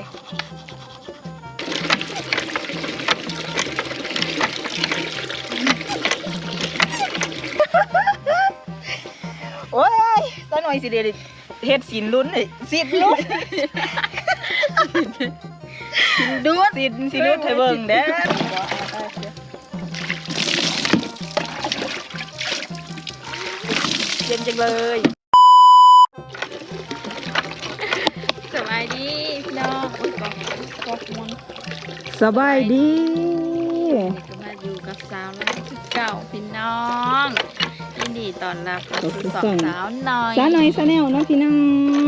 เลยโอ้ยตาหน่อยสิเดยวเฮ็ดสินลุ้นเลยสินลุ้นดูดสินสิลุ้นให้เบิ่งเด้อเย็นจังเลย กอกมุนสบายดีก็มาอยู่กับสาวร้านชุดเก่าพี่น้องยินดีต้อนรับเข้าสู่สองสาวน้อยสาวน้อยสาวแนวเนาะพี่น้อ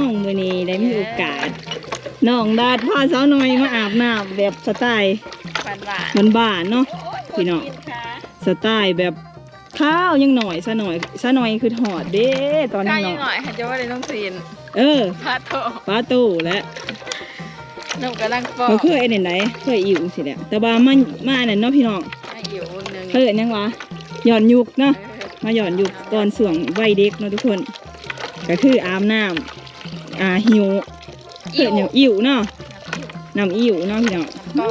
งมื้อนี้ได้มีโอกาสน้องดาดพาสาวน้อยมาอาบน้ำแบบสไตล์หวานหวานบ้านๆเนาะพี่น้องสไตล์แบบข้าวยังหน่อยซะหน่อยซะหน่อยคือถอดเด้ตอนกล้านี้ยังเนาะหน่อยค่ะจะว่าได้ต้องซีนเออพาโตป้าตู้และ หนุ่มกำลังปอเขากเคยไอ้ไหนไหนเคยอิ่วสิแหละแต่ว่ามันมาอันนั้นเนาะพี่น้องไอ้อยู่หนึ่งเขาเอิ้นหยังวะหย่อนยุกเนาะเออมาหย่อนยุกตอนส่วงวัยเด็กเนาะทุกคน ก็คืออาบน้ำอ่าหิวเอิ้นหยังอิ่วเนาะน้ำอิ่วเนาะพี่น้องก็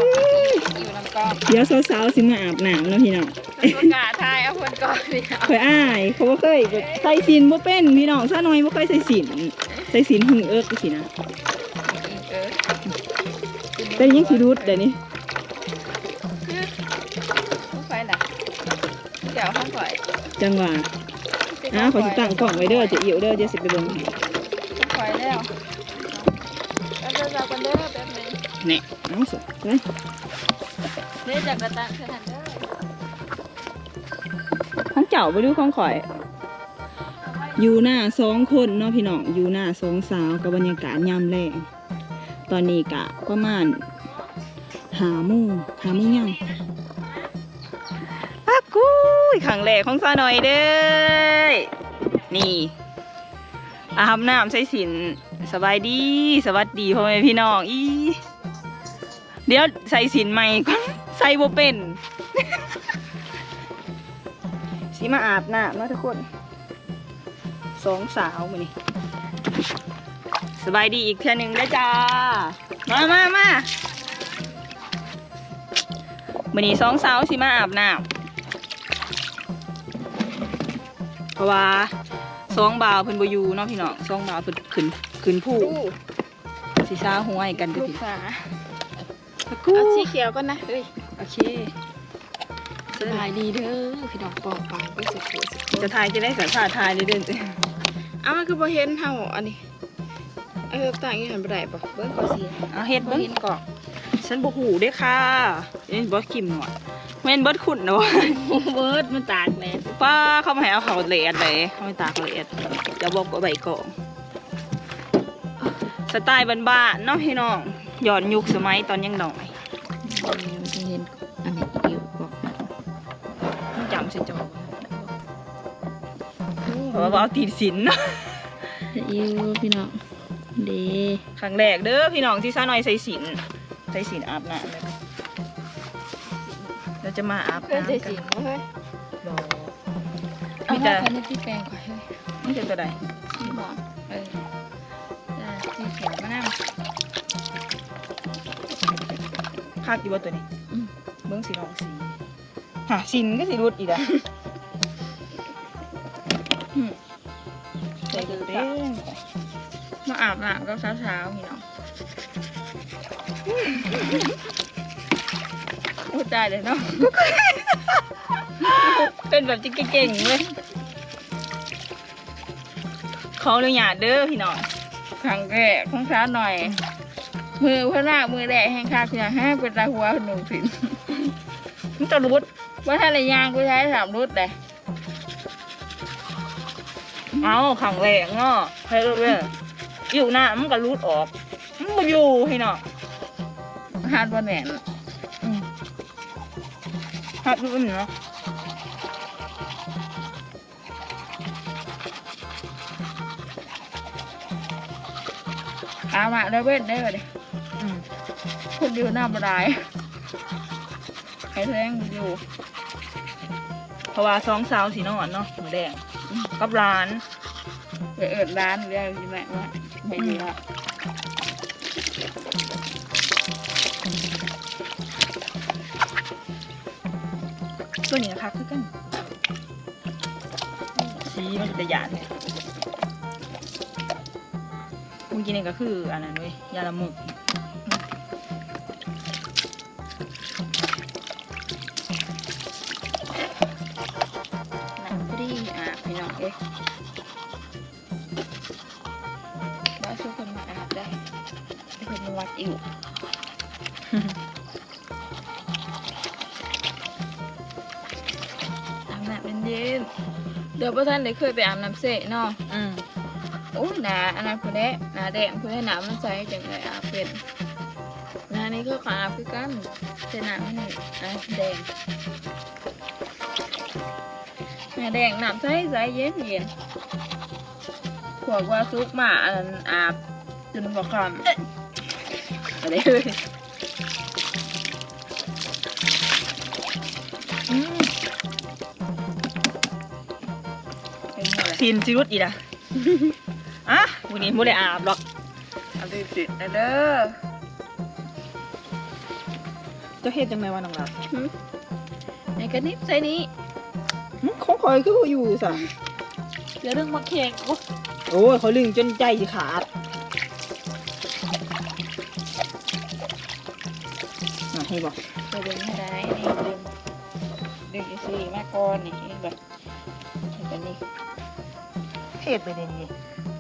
อยู่ลำกองเดี๋ยวสาวๆสิมาอาบน้ำเนาะพี่น้องประกาศทายเอาคนก่อนเลยเอาเคยอ้ายเขาบ่เคยแบบใส่สินบ่เป็นพี่น้องซะหน่อยบ่เคยใส่สินใส่สินหึงเอิกสินะเออ แต่ยังสิรุดเดี๋ยวนี้ห้องไฟล่ะเดี๋ยวห้องไฟจังหวะอะขอสิตั้งกล่องไว้เด้อจะอิ่วเด้อจะสิไปเบิ่งให้ห้องไฟแล้วแล้วจะเรากันเด้อแป๊บนึงนี่เอาสิไปเด้จากกระตังเท่านั้นเด้อของเจ้าไปดูของข่อยอยู่หน้าสองคนเนาะพี่น้องอยู่หน้าสองสาวกับบรรยากาศยามแรงตอนนี้กะประมาณ หาโมงหาโมงยังปักกุ้ยขังแรกของซาหน่อยเด้อนี่อาบน้ำใส่สินสบายดีสวัสดีพ่อแม่พี่น้องอีเดี๋ยวใส่สินใหม่ก่อนใส่บ่เป็นสิมาอาบน้ำนะทุกคนสองสาวมานี่สบายดีอีกเทื่อหนึ่งได้อจ้า มามามา มื่อนี้สองสาวสิมาอาบน้ำเพราะว่าสองบ่าวเพิ่นบ่อยู่เนาะพี่น้องสองบ่าวเพิ่นขึ้นขึ้นผู้ลูกสิซาหัวให้กันเด้อลูกพี่ฝาตะกู้เอาสีเขียวก็นะเฮ้ยโอเคสบายดีเด้อพี่น้องปอกปากไปสุดๆสุดจะทายจะได้สัญชาติทายได้เด้อๆเอามันคือบ่เห็นเฮาอันนี้เออต่างอย่างหันบ่ได้บ่เบิ่งก่อนสิเอาเฮ็ดบ่เบิ่งเห็นกอก ฉันบ่หูเด้อค่ะเอ็นบ่คิมหนวดแม่นเบิดขุดนะวะเบิดมันตากแดดป้าเขามาให้เอาเขาละเอียดเลยเขาไม่ตากละเอียดจะบอกว่าใบกองสไตล์บ้านๆเนาะพี่น้องย้อนยุคสมัยตอนยังน้อยเออมันจะเห็นอันนี้อยู่กอกต้องจำสิจอเพราะว่าเอาตีนสินเนาะอยู่พี่น้องเด้ครั้งแรกเด้อพี่น้องที่ซาหน่อยใส่สิน ใส่สินอาบน้ำเลยเราจะมาอาบเพื่อนน้ำใจกัสินงเฮ้ยรอเอามีแต่แต่คนนี้ที่แปลงก่อนเฮ้ยนี่จะตัวใดสีบอกเออจ้าสีเขียวมะนาวคาดอยู่ว่าตัวนี้อืมเบิ้งสีน้องสีหาสินก็สิรุดอีกอะอืมใส่กระเต้นมาอาบน้ำก็เช้าๆพี่น้อง โอ้ตายเลยเนาะเป็นแบบจิ๊กเก่งๆเลยขออนุญาตเด้อพี่น้องครั้งแรกของเช้าหน่อย มือพระนาคมือแดงแห้งคาเพียงแห้งเป็นตาหัวหนุ่มสินมันจะรุดว่าถ้าระยางกูใช้สามรุดเลยเอาขังแรงเนาะให้เลิกเลยอยู่หน้ามันก็รุดออก มันบ่อยู่พี่น้อง ฮาดว่าแหนนฮัดอยู่มันเนาะอามาเด้อเว้นได้อเลยอืมคนเดียวหน้าบดายไอ้แทงอยู่ เพราะว่าสองสาวสีนอนเนาะหมูแดงกับร้านไปเอิดร้านเรียกที่ไหนว่าไม่ดีละ นี่นะคะคือกันชี้มันจะหยาดเลยเมื่อกี้นี่ก็คืออันนั้นเว้ยยาละมุกหนังพอดีอะพี่น้องเอ้ยว่าช่วยคนมาอาบได้ให้คนมาวัดอิว เดี๋ยวพ่อท่านได้เคยไปอาบน้ำเสะเนาะอืมโอ้หนาอันนั้นคนแรกหนาแดงคนแรกหนามันใสจังเลยอาบเป็นหนานี้ก็ขาอาบคือกันแต่หนามันนี่อะแดงหนาแดงน้ำใสใสเย็นเย็นขวกว่าซุกหมาอันนั้นอาบจนบอกคำอะไรเลย ซีนซิรุดอีกอะอะวันนี้ไม่ได้อาบหรอกอาติดติดๆเด้อเจะเฮ็ดจังไงวะน้องรักในกระนิบใส่นี้เขาคอยคือบ่อยู่สะเดี๋ยวเรื่องมาเค้กโอ้โอ้ยเขาลึงจนใจสิขาดให้บอกไปดึงให้ได้นี่ดึงดึงอีสี่มาก่อนนี่เองแบบ เฮ็ดไปเดี๋ยวนี้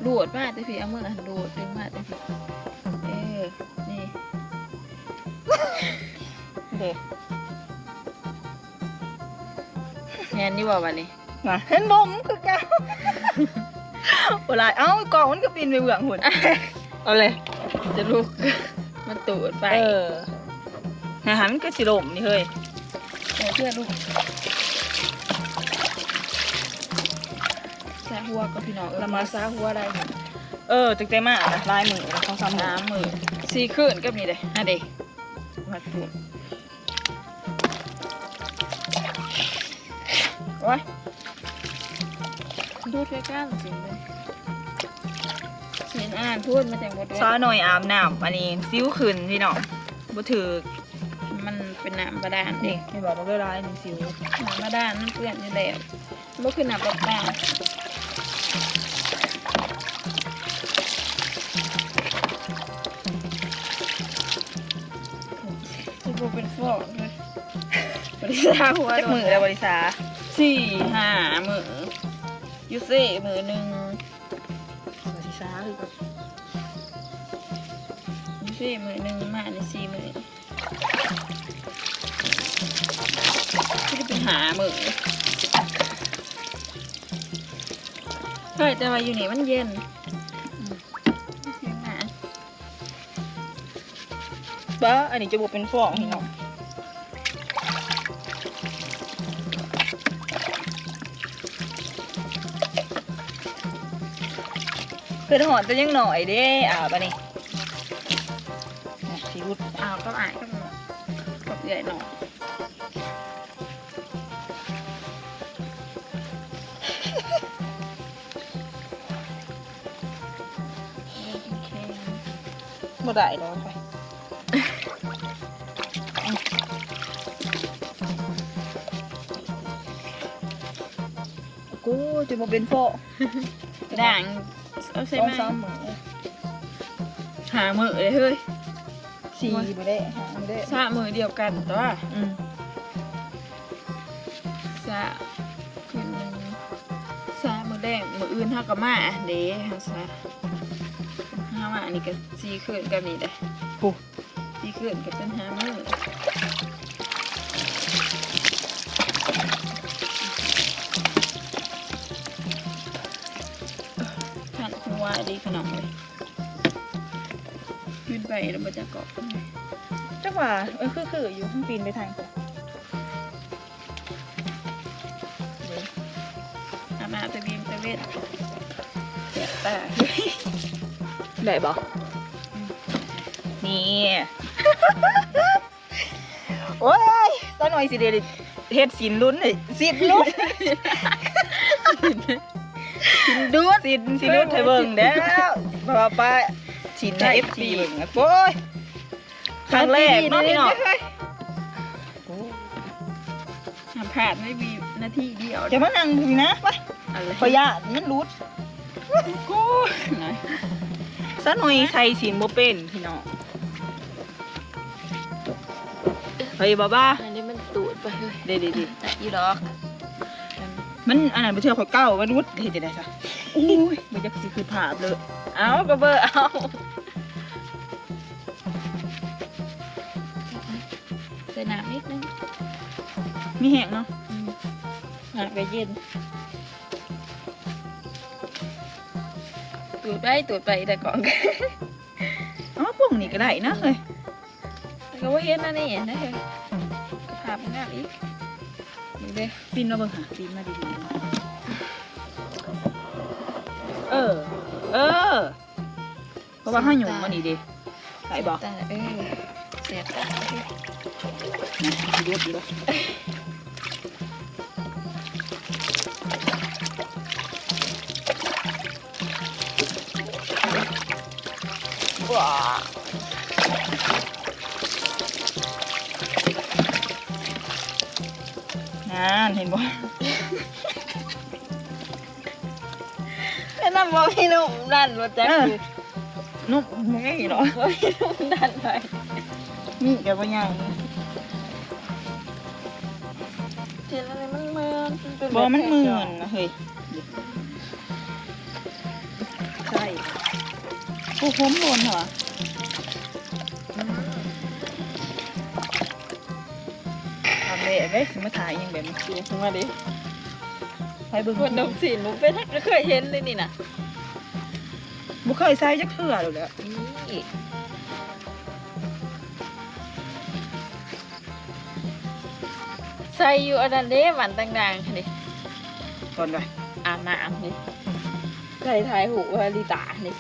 โดดมาแต่พี่เอามือหันโดดดึงมาแต่พี่เออนี่เด็กแงนนี่ว่าวันนี้นะเห็นบมคือเกันเวลาเอ้ากล่องมันก็บินไปเบื้องหุ่นเอาเลยจะลุกมันตูดไปเออนะฮะมันก็สิลมนี่เฮ้ยเออเพื่อนลูก หัวกับพี่น้องเออมาซาหัวได้เออตึกใจมากนะลายมือนะเขาซ้ำน้ำมือสี่ขึ้นก็มีเลยอะเด็กวัดปุ่มโอ้ยดูดใกล้ๆจริเลยเห็นอ่านพูดมาจากบทซ้อหน่อยอาบน้ำอันนี้ซิ้วขึ้นพี่น้องบ่ถือมันเป็นน้ำบาดาลเด็กไม่บอกว่าเวลายหนึ่งซิ้วน้ำบาดาลมันเปื้อนอยู่แล้วบ่คือน้ำประปาที่ บอกเลยบริษัทหัวจักมือแล้วบริษัทสี่ห้ามือยูเซ่มือหนึ่งบริษัทคือกับอยูเซ่มือหนึ่งมาในสี่มือที่จะเป็นหามือเฮ้ยแต่ว่าอยู่นี่มันเย็นอืมเสียงหมาบ้าอันนี้จะบวเป็นฟองพี่น้อ คือถอนจะยังหน่อยเด้อาบอันนี้อะซิ้วอ้าวก็อายก็มากับใหญ่หน่อยโอเคบ่ได้ดอกไปกูจะมาเป็นฟองด่าง เอาใช่สอไหงมสามมือหามือเลยเฮ้ยสี่บ่ได้หาบ่ได้สามือเดียวกันแต่ว่าอืมสาคืนหนึ่งสามือแดงมืออื่นเท่ากับมาเด้ฮะสาห้ามาอันนี้ก็สี่คืนกับนี่เด้โอ้สี่คืนก็เป็นห้ามือ ดีขนมเลยขึ้นไปแล้วมันจะเกาะจังหวะเออคือคืออยู่ข้างปีนไปทางก่อนอามาตะเบียงตะเวนเสียตาได้บ่นี่โอ้ยตอนหน่อยสิเดยวเฮ็ดสินลุ้นเลยสินลุ้น ดูดสินสิลุ้นให้เบิ่งแล้วเพราะว่าป้าสินให้ FC เบิ่งอะโอ้ยครั้งแรกเนาะพี่น้องทำพลาดไม่มีนาทีเดียวจะมานั่งดูนะไปอะไรขอยามันรุดกูนะซะหน่อยใส่สินบ่เป็นพี่น้องเฮ้ยบ้าบ้าอันนี้มันตูดไปเลยเดี๋ยวเดี๋ยวเดี๋ยวแต่อีดอก มันอันนั้นไปเชื่อข่อยเก้ามันรุดเห็นจะได้ซะอุ้ยมันจะสิคือภาพเลย เอากระเบอร์เอาใส่น้ำนิดนึงมีแห้งเนาะอืมน้ำก็เย็น ตูดไปตูดไปแต่ก่อนอ๋อพวกนี้ก็ได้นะเฮ้ยก็ว่าเห็นนะนี่นะเฮ้ยกระพาพงามอีกนี่เด้ปีนมาเบิ่งหาปีนมาดีๆเออ เออ เพราะว่าห้าหยุ่มมันนี่ดิใส่บอกแต่เออเสียตาเด้นะดูดีป่ะว้า นั่นเห็นบ่แค่นั้นบอกพี่หนุ่มดันรถแจ๊คเออคือนุ่มไม่หรอพี่หนุ่มดันไปนี่แกว่ายังเจนอะไรมันเมือนเป็บอมันเหมือนนะเฮ้ยใช่กูคมโดนเหรอ ทำเลยเว้ยสิมาถ่ายยังแบบนี้ดูขึ้นมาดิไปเบิ่งคนดมสีหนูเป็นทักเคยเห็นเลยนี่นะบุเคยใส่จักเทื่อเลยแหละนี่ใส่อยู่อันนั้นเด้หวันต่างๆค่ะนี่ตอนไปอาบน้ำนี่ใส่ท้ายหูวาลิตานี่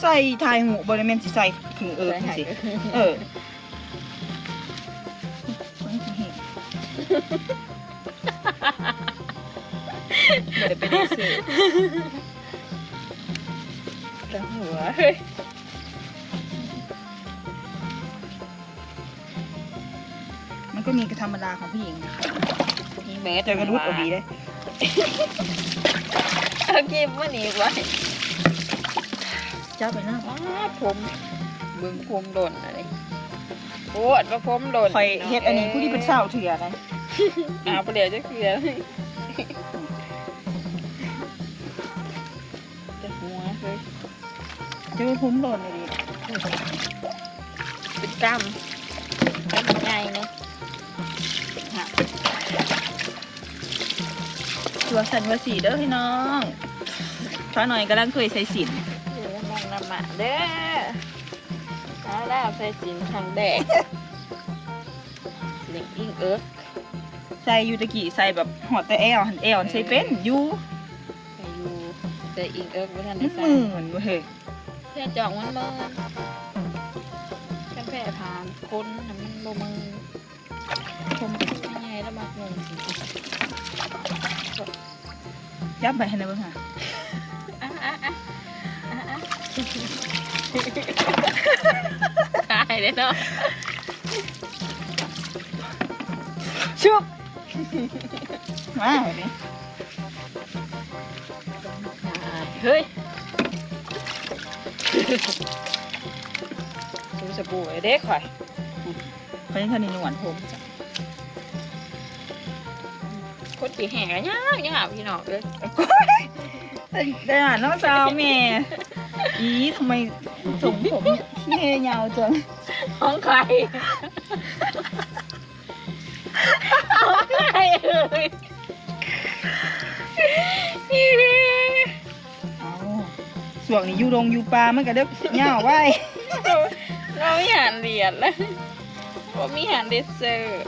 ใส่ถ่ายหูบริเวณสิใส่ถึงเออใส่สิหายเออ เดี๋ยวไปได้ซื้อแต่หัวเฮ้ยมันก็มีกระธรรมดาของผู้หญิงนะคะนี่เมสเจอกระดุดเอาดีเลยเอาเก็บมาหนีไว้จ้าไปหน้าอ้าผมบึงผมหล่นอะไรปวดว่าผมหล่นคอยเฮ็ดอันนี้ผู้ที่เป็นสาวเถื่อนะเอาไปเดี๋ยวจะเคลียร์เลยแต่หัวเฮ้ยจะไปพุ่มโดนเลยดิเป็นกล้ามกล้ามใหญ่เนาะตัวสันวาสีเด้อพี่น้องฟ้าหน่อยกำลังเคยใส่สินมองน้ำมาเด้อแล้วใส่สินทางแดงเล็งอิงเอิร์ก ใส่อยูตะกี้ใส่แบบหอดแต่แอลหันแอลใส่เป็นอยูใส่อยู่ใส่อิงเอิร์กไว้ทันมัได้นใส่เหมือนเว้ยเพื่อจองมันเมินกาแฟผ่านคนน่ะมันบ่มือชมไม่ไงแล้วมักงงสิยับไปให้หนะเบ้างค่ะอะอะอะอะอะตายเลยเนาะ ชุบ มาแบบนี้เฮ้ยดูสบู่ไอ้เด็กข่อยเขายังทันในหนวดผมจ้ะคนสีแห้งกันยาวยาวพี่น้องเอ้ยได้อ่านน้องสาวแม่ อีทำไมส่งผมเท่ยาวจังห้องใคร ห้องใครเอ้ยเอาส่วงนี้อยู่โรงอยู่ปลามันก็เด็กยาวไว้เราไม่หันเหรียญแล้วว่ามีหันเดซเซอร์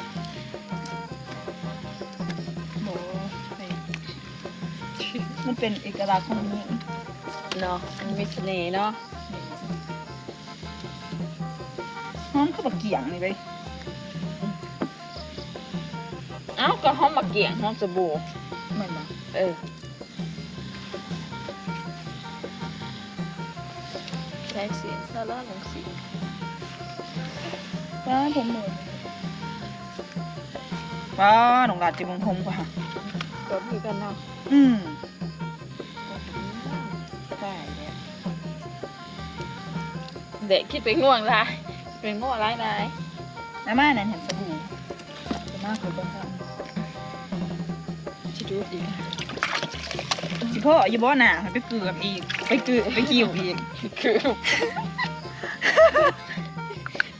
โหมันเป็นเอกลักษณ์ของมันเนาะมันมีเสน่ห์เนาะหอมข้าวปลาเกี่ยงนี่เล อ้าก็ห้องมาเกี่ยงห้องสบู่เหมือนบ่เออแท็กซี่ซาร่าหลงสีป้าผมเหมือนว้าหนองหลาดจะมงคงกว่ากดคือกันเนาะอืมได้เนี่ยเด็กคิดเป็นง่วงลายเป็นง่วงร้ายนายน้ำมานั่นเห็นสบู่จะมากคือเบิ้งกัน ชิดูดีสิพ่ออย่าบ่หนาไปเกลือบอีก ไปเกลือไปกิ่วอีกคือ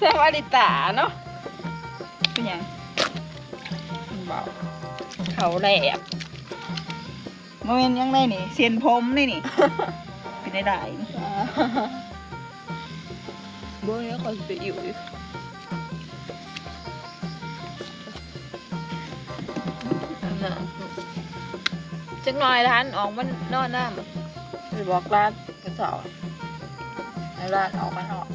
สวัสดิตาเนาะเป็นหยังเบาเขาแหลบโมเมนยังไงนี่เสียนผมนี่นี่ เป็นได้ได้นี่เบื้องนี้เขาจะไปอยู่อีก น่ะจักหน่อยร้านออกมันนอนหน้ามันไปบอกร้านกระเสาให้ร้านออกมานอก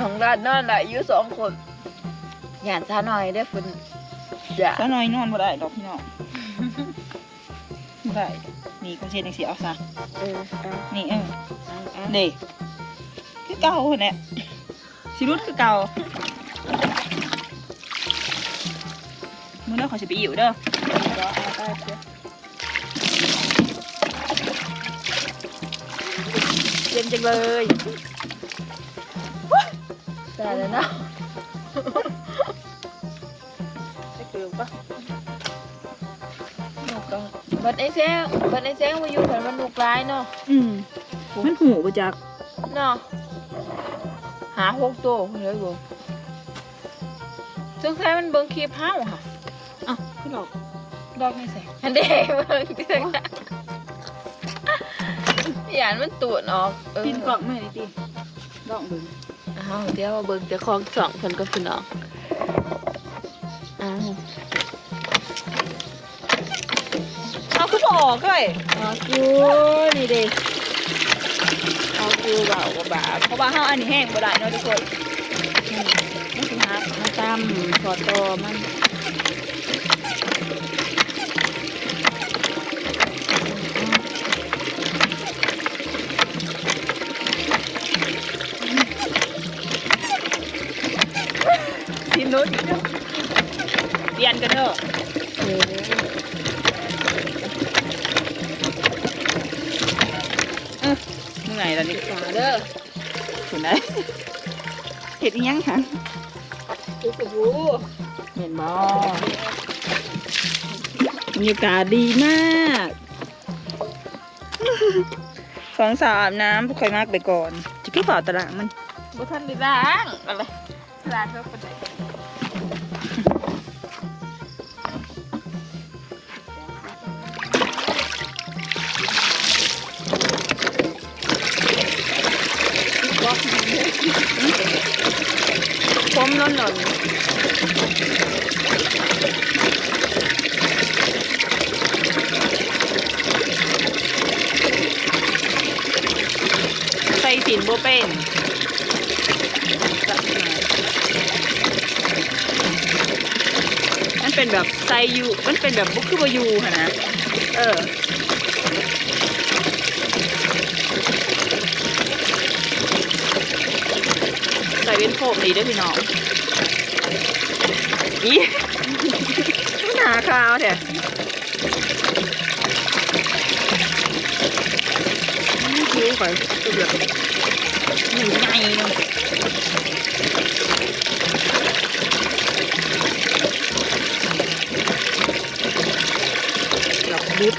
ของร้านนอนได้อยู่สองคนหยาดซาหน่อยได้อคุณอย่าถ้าน้อยนอนบ่ได้ดอกพี่น้องบ่ได้นี่ก็เช่นจังสิเอาซะเออเอานี่เออเอาเอาเด้คือเก่าหั่นแหละสิรุดคือเก่า มื้อนี้เขาสิไปอิ่วเด้อเดี๋ยวเอาไปเถอะเย็นจังเลยแต่แล้วเนาะจะเกลือปะนกก็บัดไอ้แซงบัดไอ้แซงมาอยู่แถวมันนกร้ายเนาะอืมมันหูบ่จักเนาะหาหกตัวคนเลยบ่สงสัยมันเบิ่งคลิปเฮาค่ะอ้าว คือดอก ดอกไม่ใส่อันเด้เบิ่งเด้หยานมันตูดออกเออปินกล่องแม่ดิติดอกเบิ่งอ้าวเดี๋ยวมาเบิ่งเจ้าของสองคนก็พี่น้องอ้าวเอาคือบ่ออกเอ้ยเอากูนี่เด้เอากูเบาก็บาปเพราะว่าเฮาอันนี้แห้งบ่ได้เนาะทุกคนนี่มันสิหักมาตำขอตอมัน ไงล่ะนี่ฝาเด้อถึงได้เฮ็ดอีหยังคะกูกระบูเห็นบ่บรรยากาศดีมากสองสาวอาบน้ำพวกใครมากไปก่อนจะพี่ฝ่าตารางมันบ่ทันได้ล้างอะไรล้างเท่าปาน นนใส่สินโบเป็นมันเป็นแบบใส่ยูมันเป็นแบบบุกคือบยูค่ะนะ เออใส่เป็นโฟมดีด้วยพี่น้อง อีหนาขาวเถอะคิ้วข่อยตัวแบบอยู่ในเนาะดอกดิบ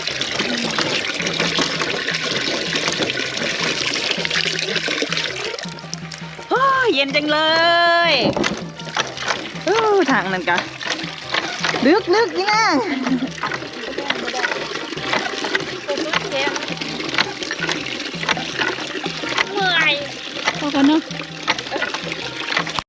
โอ้ยเย็นจังเลย ทางนั้นกะลึกลึกนี่นะ